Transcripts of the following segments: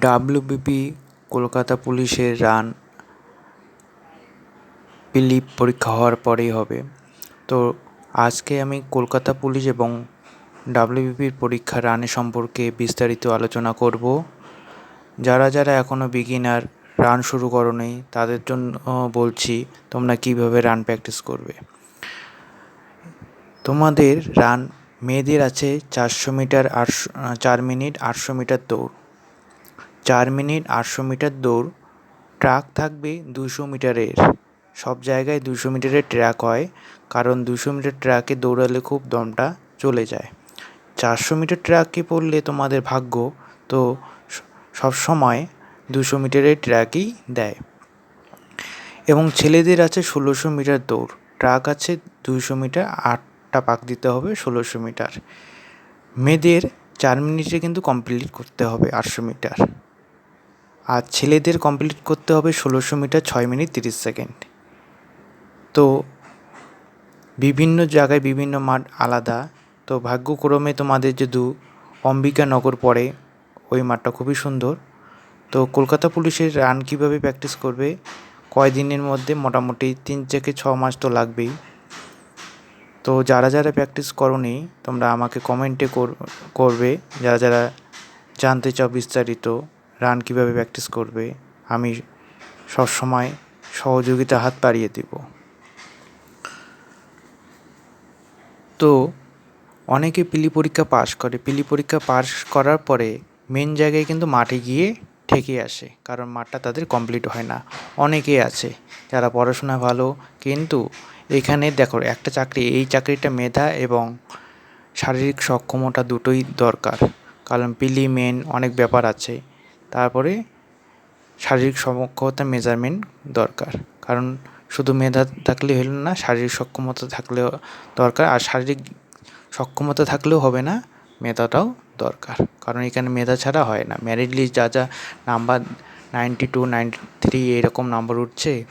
WBP, Kolkata পুলিশের run পিলিপ পরীক্ষা হওয়ার পরেই হবে। তো আজকে আমি কলকাতা পুলিশ এবং ডাব্লিউবিপির পরীক্ষা রানের সম্পর্কে বিস্তারিত আলোচনা করব। যারা যারা এখনও বিগিনার রান শুরু করনি, তাদের জন্য বলছি, তোমরা কীভাবে রান প্র্যাকটিস করবে। তোমাদের রান মেয়েদের আছে চারশো মিটার আটশো, চার মিনিট আটশো মিটার দৌড়। চার মিনিট আটশো মিটার দৌড়। ট্রাক থাকবে দুশো মিটারের। সব জায়গায় দুশো মিটারের ট্র্যাক হয়, কারণ দুশো মিটার ট্র্যাকে দৌড়ালে খুব দমটা চলে যায়। চারশো মিটার ট্র্যাকে পড়লে তোমাদের ভাগ্য তো সব সময় দুশো মিটারের ট্র্যাকই দেয়। এবং ছেলেদের আছে ষোলোশো মিটার দৌড়। ট্রাক আছে দুশো মিটার, আটটা পাক দিতে হবে ষোলোশো মিটার। মেয়েদের চার মিনিটে কিন্তু কমপ্লিট করতে হবে আটশো মিটার। আর ছেলেদের কমপ্লিট করতে হবে ষোলোশো মিটার ছয় মিনিট তিরিশ সেকেন্ড। তো বিভিন্ন জায়গায় বিভিন্ন মাঠ আলাদা। তো ভাগ্যক্রমে তোমাদের যদি অম্বিকানগর পড়ে, ওই মাঠটা খুবই সুন্দর। তো কলকাতা পুলিশের রান কীভাবে প্র্যাকটিস করবে? কয়দিনের মধ্যে মোটামুটি তিন থেকে ছ মাস তো লাগবেই। তো যারা যারা প্র্যাকটিস করনি, তোমরা আমাকে কমেন্টে করবে। যারা যারা জানতে চাও বিস্তারিত। রান কীভাবে প্র্যাকটিস করবে, আমি সবসময় সহযোগিতা হাত বাড়িয়ে দেব। তো, অনেকে পিলি পরীক্ষা পাশ করে। পিলি পরীক্ষা পাশ করার পরে মেন জায়গায় কিন্তু মাঠে গিয়ে ঠেকে আসে, কারণ মাঠটা তাদের কমপ্লিট হয় না। অনেকেই আছে, যারা পড়াশোনা ভালো, কিন্তু এখানে দেখো, একটা চাকরি, এই চাকরিটা মেধা এবং শারীরিক সক্ষমতা দুটোই দরকার। কারণ পিলি মেন অনেক ব্যাপার আছে। তারপরে শারীরিক সক্ষমতা মেজারমেন্ট দরকার। কারণ শুধু মেধা থাকলে হলো না, শারীরিক সক্ষমতা থাকলেও দরকার, আর শারীরিক সক্ষমতা থাকলেও হবে না, মেধাটাও দরকার। কারণ এখানে মেধা ছাড়া হয় না। মেরিট লিস্ট যা যা number ninety two ninety three এরকম নাম্বার উঠছে,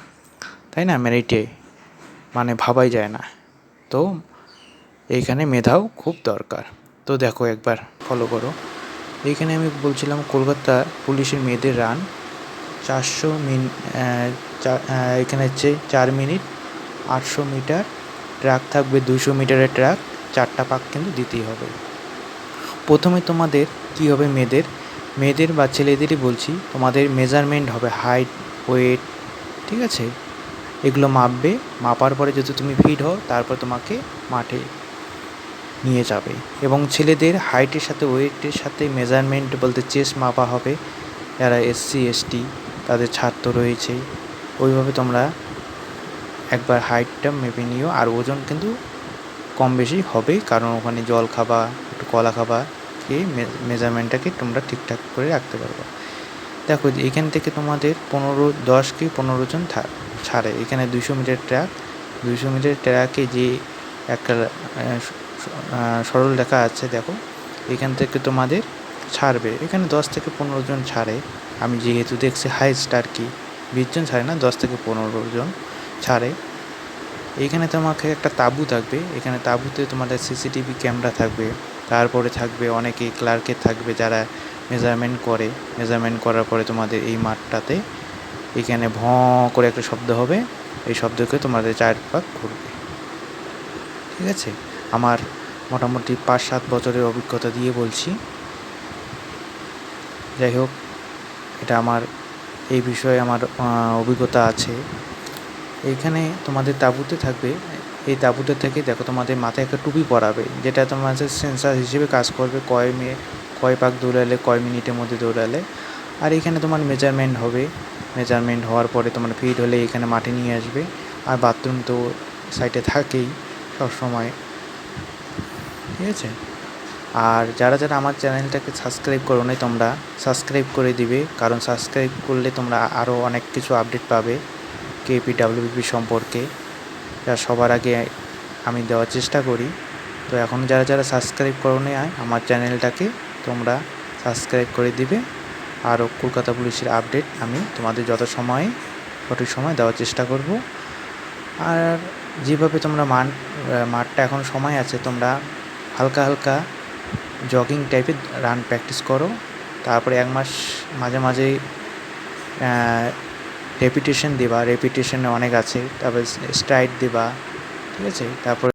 তাই না? মেরিটে মানে ভাবাই যায় না। তো এইখানে মেধাও খুব দরকার। তো দেখো একবার ফলো করো। এইখানে আমি বলছিলাম কলকাতা পুলিশের মেয়েদের রান। চারশো মিন এখানে হচ্ছে চার মিনিট, আটশো মিটার ট্র্যাক থাকবে দুশো মিটারের ট্র্যাক চারটা পাক কিন্তু দিতেই হবে। প্রথমে তোমাদের কী হবে মেয়েদের? মেয়েদের বা ছেলেদেরই বলছি, তোমাদের মেজারমেন্ট হবে হাইট ওয়েট ঠিক আছে? এগুলো মাপবে, মাপার পরে যদি তুমি ফিট হও, তারপর তোমাকে মাঠে নিয়ে যাবে এবং ছেলেদের হাইটের সাথে, ওয়েটের সাথে মেজারমেন্ট বলতে চেস্ট মাপা হবে। যারা এসসি এসটি তাদের ছাত্র রয়েছে। ওইভাবে তোমরা একবার হাইটটা মেপে নিও। আর ওজন কিন্তু কম বেশি হবেই কারণ ওখানে জল খাবা, একটু কলা খাবা, খেয়ে মেজারমেন্টটাকে তোমরা ঠিকঠাক করে রাখতে পারবে। দেখো, এখান থেকে তোমাদের পনেরো, দশ কি পনেরো জন ছাড়ে। এখানে দুশো মিটার ট্র্যাক দুশো মিটার ট্র্যাকে যে একটা সরল লেখা আছে, দেখো। এখান থেকে তোমাদের ছাড়বে। এখানে দশ থেকে পনেরো জন ছাড়ে। আমি যেহেতু দেখছি হাইস্ট আর কি, বিশ জন ছাড়ে না, দশ থেকে পনেরো জন ছাড়ে। এইখানে তোমাকে একটা তাঁবু থাকবে। এখানে তাঁবুতে তোমাদের সিসিটিভি ক্যামেরা থাকবে। তারপরে থাকবে অনেকে ক্লার্কে থাকবে যারা মেজারমেন্ট করে। মেজারমেন্ট করার পরে তোমাদের এই মাঠটাতে এখানে ভঁ করে একটা শব্দ হবে। এই শব্দকে তোমাদের চার পাক ঘুরবে। ঠিক আছে? আমার মোটামুটি পাঁচ সাত বছরের অভিজ্ঞতা দিয়ে বলছি। যাই হোক, এটা আমার, এই বিষয়ে আমার অভিজ্ঞতা আছে। এইখানে তোমাদের তাঁবুতে থাকবে। এই তাঁবুতে থেকে দেখো তোমাদের মাথায় একটা টুপি পরাবে, যেটা তোমাদের সেন্সার হিসেবে কাজ করবে কয় মে, কয় পাক দৌড়ালে, কয় মিনিটের মধ্যে দৌড়ালে। আর এখানে তোমার মেজারমেন্ট হবে। মেজারমেন্ট হওয়ার পরে তোমার ফিট হলে এখানে মাঠে নিয়ে আসবে। আর বাথরুম তো সাইডে থাকেই। সবসময়। ঠিক আছে? আর যারা যারা আমার চ্যানেলটাকে সাবস্ক্রাইব করো নাই তোমরা, সাবস্ক্রাইব করে দিবে, কারণ সাবস্ক্রাইব করলে তোমরা আরও অনেক কিছু আপডেট পাবে কেপি ডাব্লিউপি সম্পর্কে। যা সবার আগে আমি দেওয়ার চেষ্টা করি। তো এখন যারা যারা সাবস্ক্রাইব করো আয় আমার চ্যানেলটাকে তোমরা সাবস্ক্রাইব করে দিবে। আরও কলকাতা পুলিশের আপডেট আমি তোমাদের যত সময়, সঠিক সময় দেওয়ার চেষ্টা করব। আর যেভাবে তোমরা মাঠ মাঠটা এখন সময় আছে, তোমরা হালকা হালকা জগিং টাইপের রান প্র্যাকটিস করো। তারপরে এক মাস মাঝে মাঝে রেপিটেশন দেবা। রেপিটেশনে অনেক আছে। তারপরে স্ট্রাইড দেবা। ঠিক আছে? তারপরে